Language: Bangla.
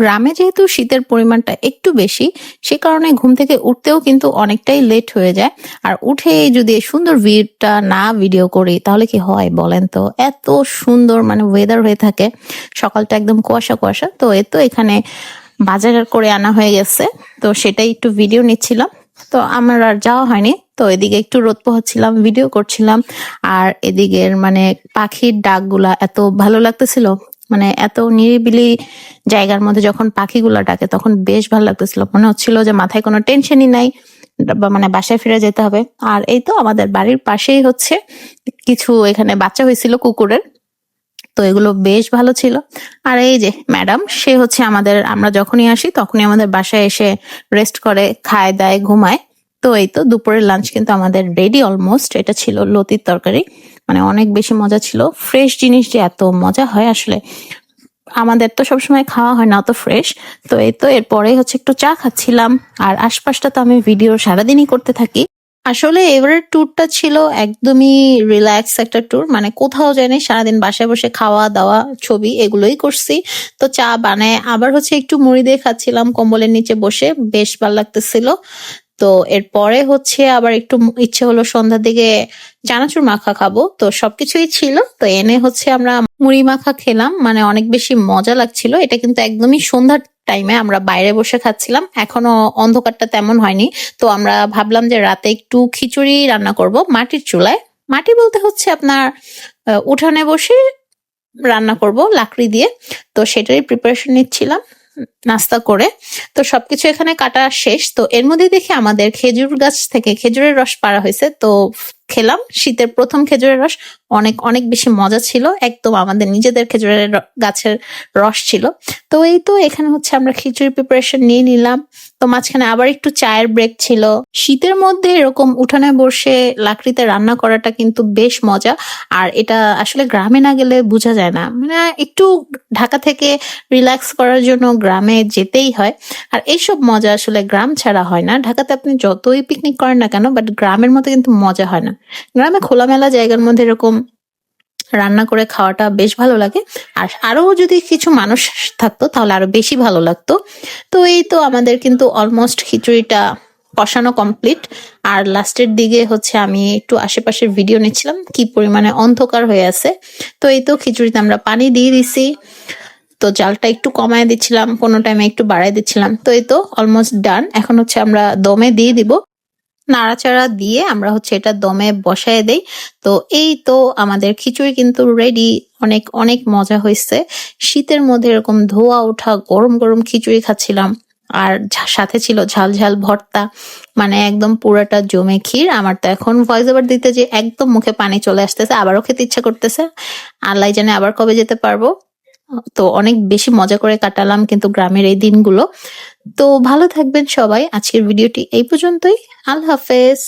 গ্রামে যেহেতু শীতের পরিমাণটা একটু বেশি, সে কারণে ঘুম থেকে উঠতেও কিন্তু অনেকটাই লেট হয়ে যায়। আর উঠে যদি সুন্দর ভিউটা না ভিডিও করি, তাহলে কি হয় বলেন তো? এত সুন্দর মানে ওয়েদার হয়ে থাকে। সকালটা একদম কুয়াশা কুয়াশা। তো এ তো এখানে বাজার করে আনা হয়ে গেছে। তো সেটাই একটু ভিডিও নিচ্ছিলাম। তো আমার আর যাওয়া হয়নি। তো এদিকে একটু রোদ পোহাচ্ছিলাম ভিডিও করছিলাম। আর এদিকের মানে পাখির ডাকগুলা এত ভালো লাগতেছিল মানে এত নিরিবিলি জায়গার মধ্যে যখন পাখিগুলো ডাকে, তখন বেশ ভালো লাগতেছিল। মনে হচ্ছিল যে মাথায় কোনো টেনশনই নাই মানে বাসায় ফিরে যেতে হবে। আর এই তো আমাদের বাড়ির পাশেই হচ্ছে কিছু এখানে বাচ্চা হয়েছিল কুকুরের। তো এগুলো বেশ ভালো ছিল। আর এই যে ম্যাডাম, সে হচ্ছে আমাদের, আমরা যখনই আসি তখনই আমাদের বাসায় এসে রেস্ট করে, খায়, দায়, ঘুমায়। তো এই তো দুপুরের লাঞ্চ কিন্তু আমাদের রেডি অলমোস্ট এটা ছিল লতির তরকারি। মানে অনেক বেশি মজা ছিল। ফ্রেশ জিনিস যে এত মজা হয় আসলে, আমাদের তো সবসময় খাওয়া হয় না অত ফ্রেশ তো এই তো এরপরে হচ্ছে একটু চা খাচ্ছিলাম। আর আশপাশটা তো আমি ভিডিও সারাদিনই করতে থাকি। আসলে এবারের ট্যুরটা ছিল একদমই রিল্যাক্স একটা ট্যুর মানে কোথাও যায়নি সারাদিন বাসায় বসে খাওয়া দাওয়া, ছবি এগুলোই করছি। তো চা বানায় আবার হচ্ছে একটু মুড়ি দিয়ে খাচ্ছিলাম, কম্বলের নিচে বসে, বেশ ভালো লাগতেছিল। তো এরপরে হচ্ছে আবার একটু ইচ্ছে হলো সন্ধ্যার দিকে চানাচুর মাখা খাব। তো সবকিছুই ছিল। তো এনে হচ্ছে আমরা মুড়ি মাখা খেলাম। মানে অনেক বেশি মজা লাগছিল। এটা কিন্তু একদমই সন্ধ্যার টাইমে আমরা বাইরে বসে খাচ্ছিলাম। এখনও অন্ধকারটা তেমন হয়নি। তো আমরা ভাবলাম যে রাতে একটু খিচুড়ি রান্না করব মাটির চুলায়। মাটি বলতে হচ্ছে আপনার উঠানে বসে রান্না করব লাকড়ি দিয়ে। তো সেটারই প্রিপারেশন নিচ্ছিলাম। নাস্তা করে। তো সবকিছু এখানে কাটা শেষ। তো এর মধ্যে দেখি আমাদের খেজুর গাছ থেকে খেজুরের রস পাড়া হয়েছে। তো খেলাম শীতের প্রথম খেজুরের রস। অনেক অনেক বেশি মজা ছিল। একদম আমাদের নিজেদের খেজুরের গাছের রস ছিল। তো এই তো এখানে হচ্ছে আমরা খিচুড়ি প্রিপারেশন নিয়ে নিলাম। তো মাঝখানে আবার একটু চায়ের ব্রেক ছিল। শীতের মধ্যে এরকম উঠানে বসে লাকড়িতে রান্না করাটা কিন্তু বেশ মজা। আর এটা আসলে গ্রামে না গেলে বোঝা যায় না। মানে একটু ঢাকা থেকে রিল্যাক্স করার জন্য গ্রামে যেতেই হয়। আর এইসব মজা আসলে গ্রাম ছাড়া হয় না। ঢাকাতে আপনি যতই পিকনিক করেন না কেন বাট গ্রামের মতো কিন্তু মজা হয় না। গ্রামে খোলামেলা জায়গার মধ্যে এরকম রান্না করে খাওয়াটা বেশ ভালো লাগে। আর আরও যদি কিছু মানুষ থাকতো, তাহলে আরও বেশি ভালো লাগতো। তো এই তো আমাদের কিন্তু অলমোস্ট খিচুড়িটা কষানো কমপ্লিট আর লাস্টের দিকে হচ্ছে আমি একটু আশেপাশের ভিডিও নিচ্ছিলাম, কি পরিমাণে অন্ধকার হয়ে আছে। তো এই তো খিচুড়িতে আমরা পানি দিয়ে দিছি। তো জালটা একটু কমায় দিচ্ছিলাম, কোনো টাইমে একটু বাড়ায় দিচ্ছিলাম। তো এই তো অলমোস্ট ডান এখন হচ্ছে আমরা দমে দিয়ে দিব। নাড়াচাড়া দিয়ে আমরা হচ্ছে এটা দমে বসায় দেই। তো এই তো আমাদের খিচুড়ি কিন্তু রেডি অনেক অনেক মজা হয়েছে। শীতের মধ্যে এরকম ধোয়া ওঠা গরম গরম খিচুড়ি খাচ্ছিলাম। আর সাথে ছিল ঝাল ঝাল ভর্তা মানে একদম পুরাটা জমে ক্ষীর। আমার তো এখন ভয়েস ওভার দিতে যে একদম মুখে পানি চলে আসতেছে, আবারও খেতে ইচ্ছা করতেছে। আল্লাহ জানে আবার কবে যেতে পারব। তো অনেক বেশি মজা করে কাটালাম কিন্তু গ্রামের এই দিনগুলো। তো ভালো থাকবেন সবাই। আজকের ভিডিওটি এই পর্যন্তই। আল্লাহ হাফেজ।